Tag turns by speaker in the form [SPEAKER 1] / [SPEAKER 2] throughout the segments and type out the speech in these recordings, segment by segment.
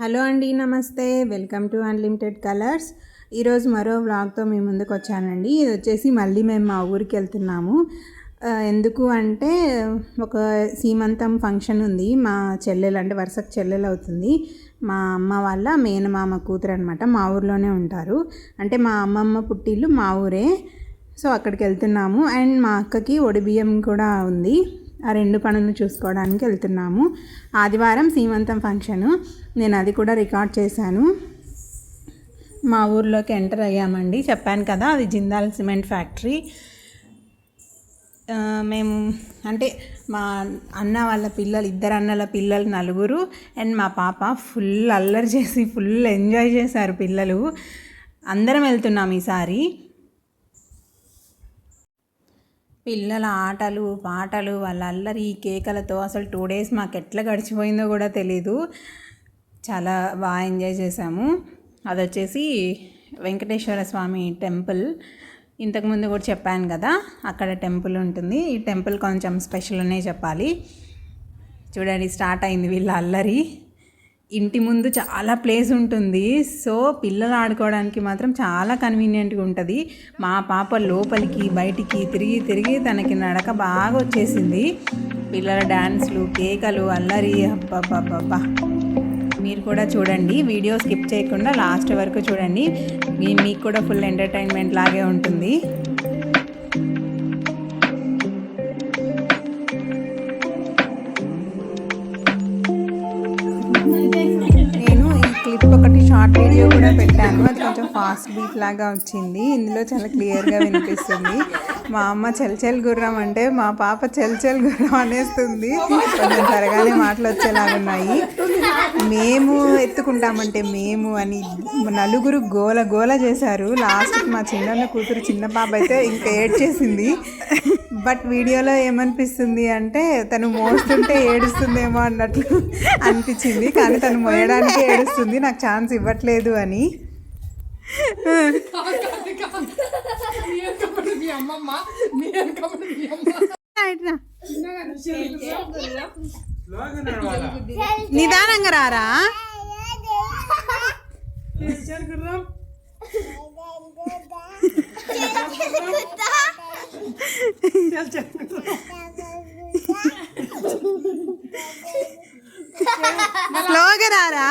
[SPEAKER 1] Hello అండి నమస్తే. Welcome to unlimited colours ఈరోజు మరో వ్లాగ్తో మీ ముందుకు వచ్చానండి. ఇది వచ్చేసి మళ్ళీ మేము మా ఊరికి వెళ్తున్నాము. ఎందుకు అంటే ఒక సీమంతం ఫంక్షన్ ఉంది. మా చెల్లెలు అంటే వరుసకు చెల్లెలు అవుతుంది. మా అమ్మ వాళ్ళ మేనమామ కూతురు అనమాట మా ఊర్లోనే ఉంటారు. అంటే మా అమ్మమ్మ పుట్టిల్లు మా ఊరే. సో అక్కడికి వెళ్తున్నాము. అండ్ మా అక్కకి ఒడిబియ్యం కూడా ఉంది. ఆ రెండు పనులు చూసుకోవడానికి వెళ్తున్నాము. ఆదివారం సీమంతం ఫంక్షను. నేను అది కూడా రికార్డ్ చేశాను. మా ఊర్లోకి ఎంటర్ అయ్యామండి. చెప్పాను కదా అది జిందాల్ సిమెంట్ ఫ్యాక్టరీ. మేము అంటే మా అన్న వాళ్ళ పిల్లలు ఇద్దరు అన్నల పిల్లలు నలుగురు అండ్ మా పాప ఫుల్ అల్లరి చేసి ఫుల్ ఎంజాయ్ చేశారు పిల్లలు. అందరం వెళ్తున్నాం ఈసారి. పిల్లల ఆటలు పాటలు వాళ్ళ అల్లరి ఈ కేకలతో అసలు టూ డేస్ మాకు ఎట్లా గడిచిపోయిందో కూడా తెలీదు. చాలా బాగా ఎంజాయ్ చేసాము అది వచ్చేసి వెంకటేశ్వర స్వామి టెంపుల్. ఇంతకుముందు కూడా చెప్పాను కదా అక్కడ టెంపుల్ ఉంటుంది. ఈ టెంపుల్ కొంచెం స్పెషల్ అనే చెప్పాలి. చూడండి స్టార్ట్ అయింది వీళ్ళ అల్లరి. ఇంటి ముందు చాలా ప్లేస్ ఉంటుంది. సో పిల్లలు ఆడుకోవడానికి మాత్రం చాలా కన్వీనియంట్గా ఉంటుంది. మా పాప లోపలికి బయటికి తిరిగి తిరిగి తనకి నడక బాగా వచ్చేసింది. పిల్లల డ్యాన్స్లు కేకలు అల్లరి అబ్బా మీరు కూడా చూడండి. వీడియో స్కిప్ చేయకుండా లాస్ట్ వరకు చూడండి. మీ- మీకు కూడా ఫుల్ ఎంటర్టైన్మెంట్ లాగే ఉంటుంది. పెట్టాను కొంచెం ఫాస్ట్ బీట్ లాగా వచ్చింది. ఇందులో చాలా క్లియర్గా వినిపిస్తుంది. మా అమ్మ చెల్చెల్ గుర్రం అంటే మా పాప చెల్చెల్ గుర్రం అనేస్తుంది. కొంచెం త్వరగానే మాటలు వచ్చేలాగా ఉన్నాయి. మేము ఎత్తుకుంటామంటే మేము అని నలుగురు గోల గోల చేశారు. లాస్ట్కి మా చిన్న కూతురు చిన్న పాప అయితే ఇంకా ఏడ్చేసింది. బట్ వీడియోలో ఏమనిపిస్తుంది అంటే తను మోస్తుంటే ఏడుస్తుందేమో అన్నట్లు అనిపించింది. కానీ తను మోయడానికి ఏడుస్తుంది. నాకు ఛాన్స్ ఇవ్వట్లేదు అని.
[SPEAKER 2] మీ అమ్మమ్మ మీ వెనకబడి మీ అమ్మ
[SPEAKER 1] నిదానంగా రారా? స్లోగా రారా?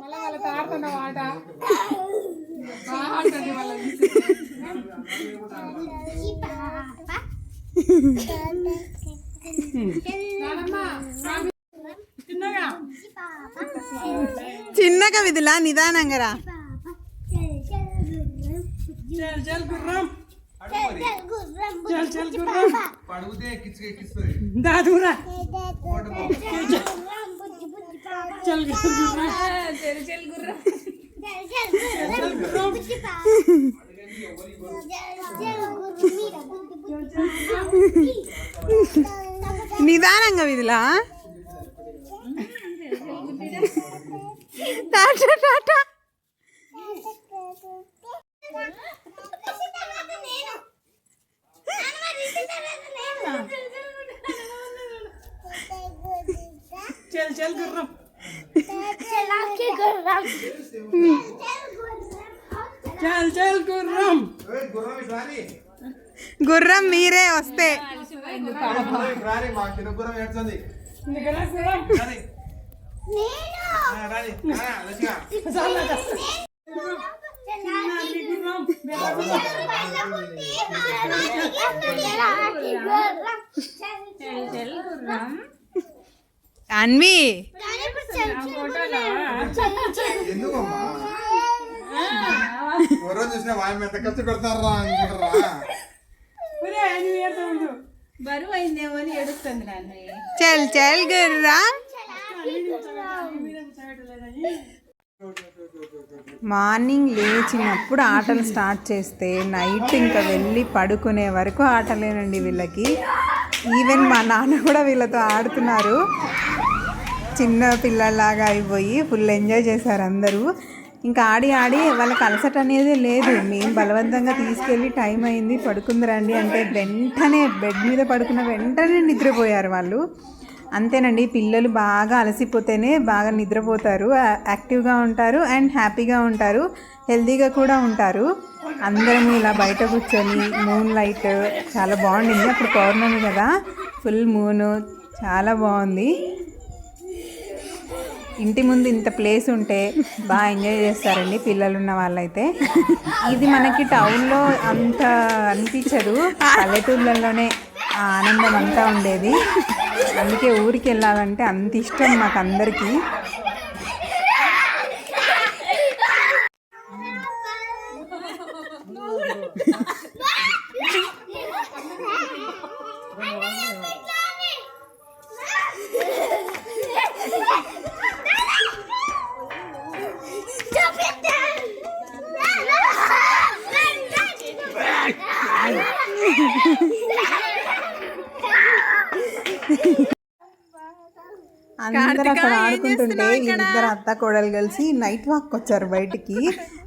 [SPEAKER 2] మళ్ళీ వాళ్ళ తాడుతున్న వాట చిన్నగా
[SPEAKER 1] చిన్నగా విధులా నిదానంగా రా.
[SPEAKER 2] చల్ చల్ గుర్రం. చల్ చల్ గుర్రం.
[SPEAKER 3] పడుగుతే కిచ్చుకే కిస్తుంది
[SPEAKER 2] దాదూరా చల్ గుర్రం
[SPEAKER 1] నిదానంగా విధులా టాటా టాటా
[SPEAKER 2] చల్ చల్ గుర్రం. గుర్రం
[SPEAKER 1] మీరే వస్తే. అన్వి.
[SPEAKER 3] ఎందుకమ్మా? గుర్రం చూసిన వాయి ఎంత కష్టం పెడతారా అనుకుంటారా.
[SPEAKER 4] బరువు అయిందేమో అని ఏడుస్తుంది నాన్న.
[SPEAKER 1] చల్ చల్ గుర్రం. మార్నింగ్ లేచినప్పుడు ఆటలు స్టార్ట్ చేస్తే నైట్ ఇంకా వెళ్ళి పడుకునే వరకు ఆటలేనండి వీళ్ళకి. ఈవెన్ మా నాన్న కూడా వీళ్ళతో ఆడుతున్నారు. చిన్న పిల్లల్లాగా అయిపోయి ఫుల్ ఎంజాయ్ చేశారు అందరూ. ఇంకా ఆడి ఆడి వాళ్ళకి అలసట అనేది లేదు. మేము బలవంతంగా తీసుకెళ్ళి టైం అయింది. పడుకుందరండి అంటే వెంటనే బెడ్ మీద పడుకున్న వెంటనే నిద్రపోయారు వాళ్ళు. అంతేనండి పిల్లలు బాగా అలసిపోతేనే బాగా నిద్రపోతారు. యాక్టివ్గా ఉంటారు అండ్ హ్యాపీగా ఉంటారు. హెల్తీగా కూడా ఉంటారు. అందరం ఇలా బయట కూర్చొని మూన్ లైట్ చాలా బాగుండింది. అప్పుడు పౌర్ణమి కదా ఫుల్ మూన్ చాలా బాగుంది. ఇంటి ముందు ఇంత ప్లేస్ ఉంటే బాగా ఎంజాయ్ చేస్తారండి పిల్లలు ఉన్న వాళ్ళైతే. ఇది మనకి టౌన్లో అంత అనిపించదు. పల్లెటూర్లలోనే ఆ ఆనందం అంతా ఉండేది. అందుకే ఊరికి వెళ్ళాలంటే అంత ఇష్టం మాకు అందరికీ. అందరూ అక్కడ ఆడుకుంటుంటే వీళ్ళిద్దరు అత్త కోడలు కలిసి నైట్ వాక్ వచ్చారు బయటికి.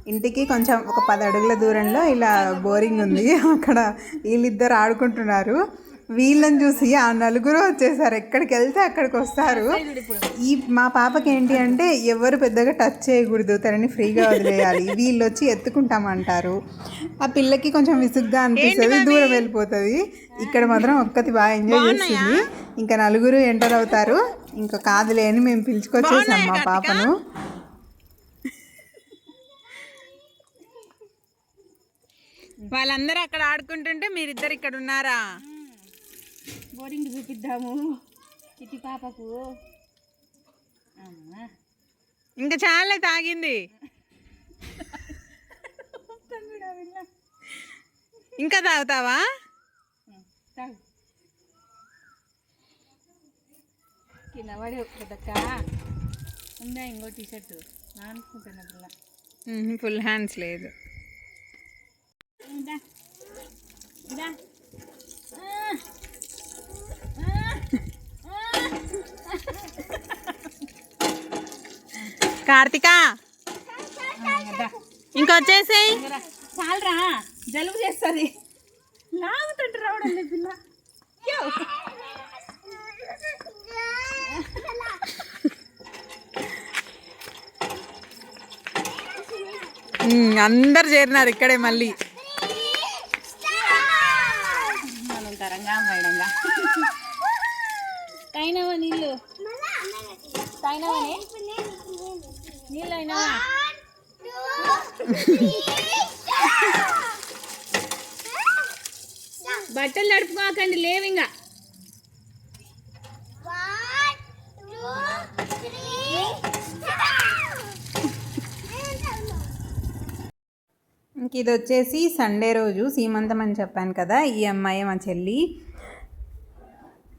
[SPEAKER 1] ఇంటికి కొంచెం ఒక పది అడుగుల దూరంలో ఇలా బోరింగ్ ఉంది. అక్కడ వీళ్ళిద్దరు ఆడుకుంటున్నారు. వీళ్ళని చూసి ఆ నలుగురు వచ్చేసారు. ఎక్కడికి వెళ్తే అక్కడికి వస్తారు. ఈ మా పాపకి ఏంటి అంటే ఎవరు పెద్దగా టచ్ చేయకూడదు. తనని ఫ్రీగా వదిలేయాలి. వీళ్ళు వచ్చి ఎత్తుకుంటామంటారు. ఆ పిల్లకి కొంచెం విసుగ్గా అనిపిస్తుంది. దూరం వెళ్ళిపోతుంది. ఇక్కడ మాత్రం ఒక్కతి బాగా ఎంజాయ్ చేస్తుంది. ఇంకా నలుగురు ఎంటర్ అవుతారు. ఇంకా కాదులే అని మేము పిలుచుకొచ్చేసాం మా పాపను. వాళ్ళందరూ అక్కడ ఆడుకుంటుంటే మీరిద్దరు ఇక్కడ ఉన్నారా?
[SPEAKER 4] బోరింగ్ చూపిద్దాము. చిట్టి పాపకు. అమ్మా.
[SPEAKER 1] ఇంకా చాలా తాగింది. ఇంకా తాగుతావా?
[SPEAKER 4] తాగు. కింద పడి పెద్దక్క. ఉందా ఇంకో టీ షర్ట్ అనుకుంటున్నా పిల్ల
[SPEAKER 1] ఫుల్ హ్యాండ్స్ లేదు. కార్తిక? ఇంకొచ్చేసేయ్.
[SPEAKER 4] చాలరా జలుబు చేస్తుంది. లాగుతుంటే రావడం లేదు పిల్ల.
[SPEAKER 1] అందరు చేరినారు ఇక్కడే మళ్ళీ.
[SPEAKER 4] నీళ్ళు? తాయినావనే నీళ్ళు అయినావా బట్టలు నడుపుకోకండి లేవింగా
[SPEAKER 1] ఇంక ఇది వచ్చేసి సండే రోజు సీమంతం అని చెప్పాను కదా ఈ అమ్మాయి మా చెల్లి.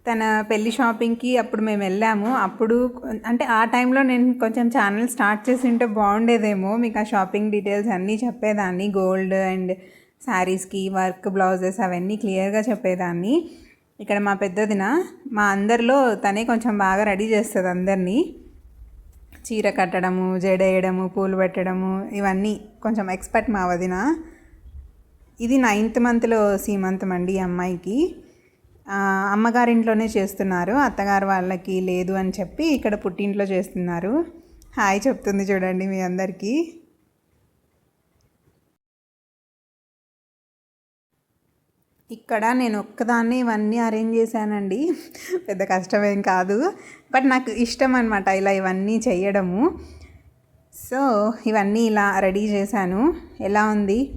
[SPEAKER 1] తన పెళ్ళి షాపింగ్కి అప్పుడు మేము వెళ్ళాము. అప్పుడు అంటే ఆ టైంలో నేను కొంచెం ఛానల్ స్టార్ట్ చేసి ఉంటే బాగుండేదేమో. మీకు ఆ షాపింగ్ డీటెయిల్స్ అన్నీ చెప్పేదాన్ని. గోల్డ్ అండ్ శారీస్కి వర్క్ బ్లౌజెస్ అవన్నీ క్లియర్గా చెప్పేదాన్ని. ఇక్కడ మా పెద్దదిన మా అందరిలో తనే కొంచెం బాగా రెడీ చేస్తుంది అందరినీ. చీర కట్టడము జడేయడము పూలు పెట్టడము ఇవన్నీ కొంచెం ఎక్స్పర్ట్ మా వదిన. ఇది నైన్త్ మంత్లో సీమంతం అండి అమ్మాయికి. అమ్మగారింట్లోనే చేస్తున్నారు. అత్తగారు వాళ్ళకి లేదు అని చెప్పి ఇక్కడ పుట్టింట్లో చేస్తున్నారు. హాయ్ చెప్తుంది చూడండి మీ అందరికీ. ఇక్కడ నేను ఒక్కదాన్నే ఇవన్నీ అరేంజ్ చేశానండి. పెద్ద కష్టమేం కాదు. బట్ నాకు ఇష్టం అనమాట ఇలా ఇవన్నీ చేయడము. సో ఇవన్నీ ఇలా రెడీ చేశాను. ఎలా ఉంది?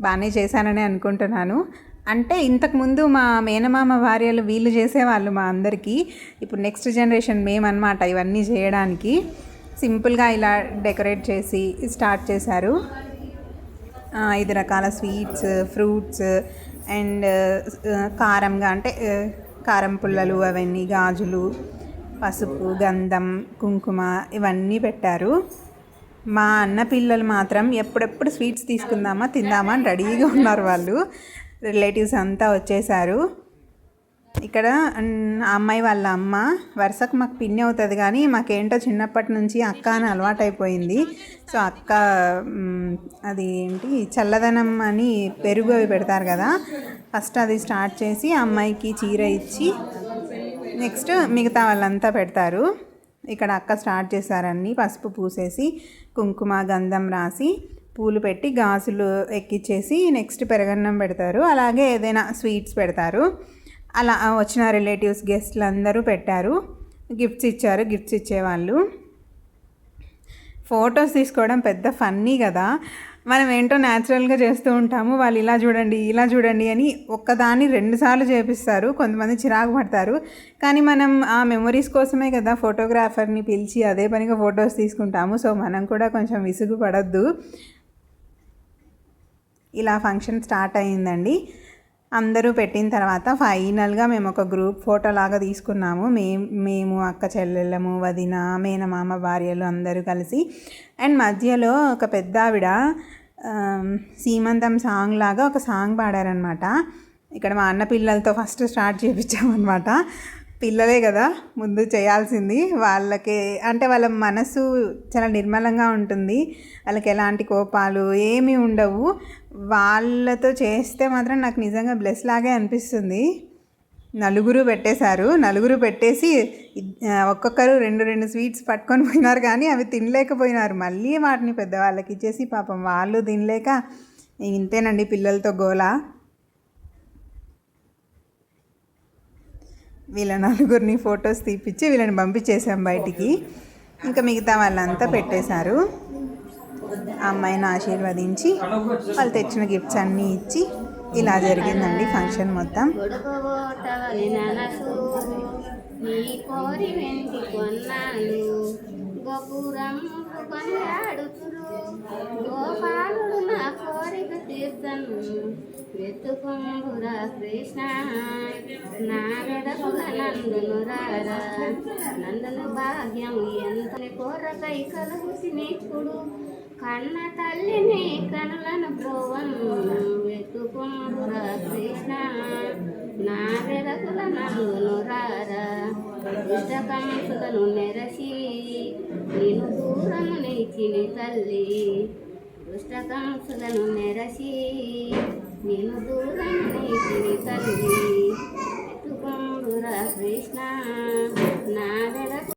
[SPEAKER 1] బాగానే చేశానని అనుకుంటున్నాను. అంటే ఇంతకుముందు మా మేనమామ భార్యలు వీళ్ళు చేసేవాళ్ళు మా అందరికీ. ఇప్పుడు నెక్స్ట్ జనరేషన్ మేమన్నమాట ఇవన్నీ చేయడానికి. సింపుల్గా ఇలా డెకరేట్ చేసి స్టార్ట్ చేశారు. ఐదు రకాల స్వీట్స్ ఫ్రూట్స్ అండ్ కారంగా అంటే కారం పుల్లలు అవన్నీ గాజులు పసుపు గంధం కుంకుమ ఇవన్నీ పెట్టారు. మా అన్న పిల్లలు మాత్రం ఎప్పుడెప్పుడు స్వీట్స్ తీసుకుందామా తిందామా అని రెడీగా ఉన్నారు వాళ్ళు. రిలేటివ్స్ అంతా వచ్చేసారు. ఇక్కడ ఆ అమ్మాయి వాళ్ళ అమ్మ వరుసకు మాకు పిన్ని అవుతుంది కానీ మాకేంటో చిన్నప్పటి నుంచి అక్క అని అలవాటైపోయింది. సో అక్క అది ఏంటి చల్లదనం అని పెరుగు అవి పెడతారు కదా ఫస్ట్ అది స్టార్ట్ చేసి అమ్మాయికి చీర ఇచ్చి నెక్స్ట్ మిగతా వాళ్ళంతా పెడతారు. ఇక్కడ అక్క స్టార్ట్ చేశారని పసుపు పూసేసి కుంకుమ గంధం రాసి పూలు పెట్టి గాజులు ఎక్కిచ్చేసి నెక్స్ట్ పెరగన్నం పెడతారు. అలాగే ఏదైనా స్వీట్స్ పెడతారు. అలా వచ్చిన రిలేటివ్స్ గెస్ట్లు అందరూ పెట్టారు. గిఫ్ట్స్ ఇచ్చారు గిఫ్ట్స్ ఇచ్చేవాళ్ళు. ఫొటోస్ తీసుకోవడం పెద్ద ఫన్నీ కదా. మనం ఏంటో న్యాచురల్గా చేస్తూ ఉంటాము. వాళ్ళు ఇలా చూడండి ఇలా చూడండి అని ఒక్కదాన్ని రెండుసార్లు చేపిస్తారు. కొంతమంది చిరాకు పడతారు. కానీ మనం ఆ మెమొరీస్ కోసమే కదా ఫోటోగ్రాఫర్ని పిలిచి అదే పనిగా ఫొటోస్ తీసుకుంటాము. సో మనం కూడా కొంచెం విసుగు పడద్దు. ఇలా ఫంక్షన్ స్టార్ట్ అయ్యిందండి అందరూ పెట్టిన తర్వాత ఫైనల్గా మేము ఒక గ్రూప్ ఫోటో లాగా తీసుకున్నాము. మేము మేము అక్క చెల్లెళ్ళము వదిన మేనమామ భార్యలు అందరూ కలిసి. అండ్ మధ్యలో ఒక పెద్ద ఆవిడ సీమంతం సాంగ్ లాగా ఒక సాంగ్ పాడారనమాట ఇక్కడ మా అన్న పిల్లలతో ఫస్ట్ స్టార్ట్ చేయించామన్నమాట పిల్లలే కదా ముందు చేయాల్సింది. వాళ్ళకి అంటే వాళ్ళ మనసు చాలా నిర్మలంగా ఉంటుంది. వాళ్ళకి ఎలాంటి కోపాలు ఏమీ ఉండవు. వాళ్ళతో చేస్తే మాత్రం నాకు నిజంగా బ్లెస్ లాగే అనిపిస్తుంది. నలుగురు పెట్టేశారు. నలుగురు పెట్టేసి ఒక్కొక్కరు రెండు రెండు స్వీట్స్ పట్టుకొని పోయినారు కానీ అవి తినలేకపోయినారు. మళ్ళీ వాటిని పెద్దవాళ్ళకి ఇచ్చేసి పాపం వాళ్ళు తినలేక ఇంతేనండి పిల్లలతో గోలా. వీళ్ళ నలుగురిని ఫొటోస్ తీపిచ్చి వీళ్ళని పంపించేసాం బయటికి. ఇంకా మిగతా వాళ్ళంతా పెట్టేశారు. ఆ అమ్మాయిని ఆశీర్వదించి వాళ్ళు తెచ్చిన గిఫ్ట్స్ అన్నీ ఇచ్చి ఇలా జరిగిందండి ఫంక్షన్ మొత్తం.
[SPEAKER 5] నీ కోరి వెంటి కొన్నాను గోపురం కోరిక కృష్ణ. నా వెడకుల నందును రారా. నందును భాగ్యం ఎంత కోరకై కలుగుసి నీకుడు. కన్న తల్లిని కనులను బ్రోవను వెతుకుంభుర కృష్ణ. నా వెదకుల నందును రారా. దుష్టకంసులను నెరసి నేను దూరము నిలిచిని తల్లి. దుష్టకాంక్షలను మెరసి నేను దూరము నిలిచిని తల్లి కృష్ణ? నా వెదకు